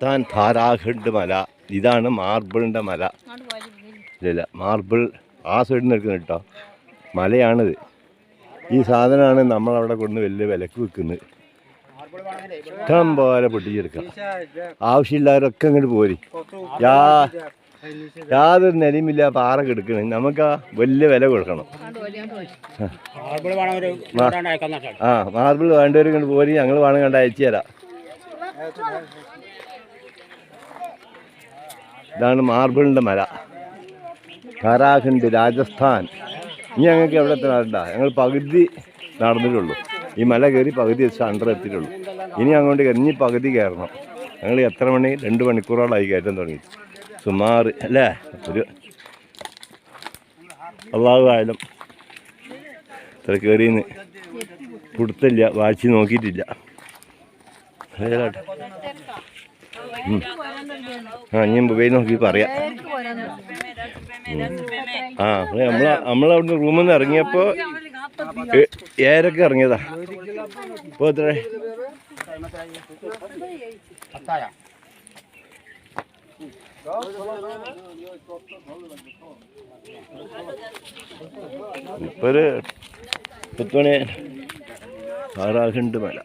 രാജസ്ഥാൻ ധാരാഖണ്ഡ് മല. ഇതാണ് മാർബിളിന്റെ മല. ഇല്ല മാർബിൾ ആ സൈഡിൽ നിന്ന് എടുക്കുന്നത് കേട്ടോ. മലയാണിത്. ഈ സാധനമാണ് നമ്മളവിടെ കൊണ്ട് വലിയ വിലക്ക് വെക്കുന്നത് ഇഷ്ടം പോലെ പൊട്ടിച്ചെടുക്കാം. ആവശ്യമില്ലാവരൊക്കെ അങ്ങോട്ട് പോരി. യാ യാതൊരു നിലയുമില്ല പാറ കെടുക്കണേ. നമുക്ക് ആ വലിയ വില കൊടുക്കണം. ആ മാർബിൾ വേണ്ടവരും കണ്ട് പോരി. ഞങ്ങൾ വേണം കണ്ട് അയച്ചു തരാം. ഇതാണ് മാർബിളിന്റെ മല. ധാരാഖണ്ഡ് രാജസ്ഥാൻ. ഇനി ഞങ്ങൾക്ക് എവിടെ നടണ്ട ഞങ്ങൾ പകുതി നടന്നിട്ടുള്ളൂ. ഈ മല കയറി പകുതി വെച്ച് അണ്ടർ എത്തിയിട്ടുള്ളൂ. ഇനി അങ്ങോട്ട് ഇനി പകുതി കയറണം. ഞങ്ങൾ എത്ര മണി? രണ്ട് മണിക്കൂറോളായി കയറ്റം തുടങ്ങി. സുമാർ അല്ലേ? ഒരു അള്ളാഹുവായാലും ഇത്ര കയറിയെന്ന് കൊടുത്തില്ല വായിച്ച് നോക്കിയിട്ടില്ല. ആ ഇനി മൊബൈൽ നോക്കി പറയാം. ആ നമ്മൾ നമ്മളവിടുന്ന് റൂമിൽ നിന്ന് ഇറങ്ങിയപ്പോൾ ഏരൊക്കെ ഇറങ്ങിയതാ. ഇപ്പോൾ എത്ര? ഒരു പത്ത് മണി ആറാഖണ്ട് മല.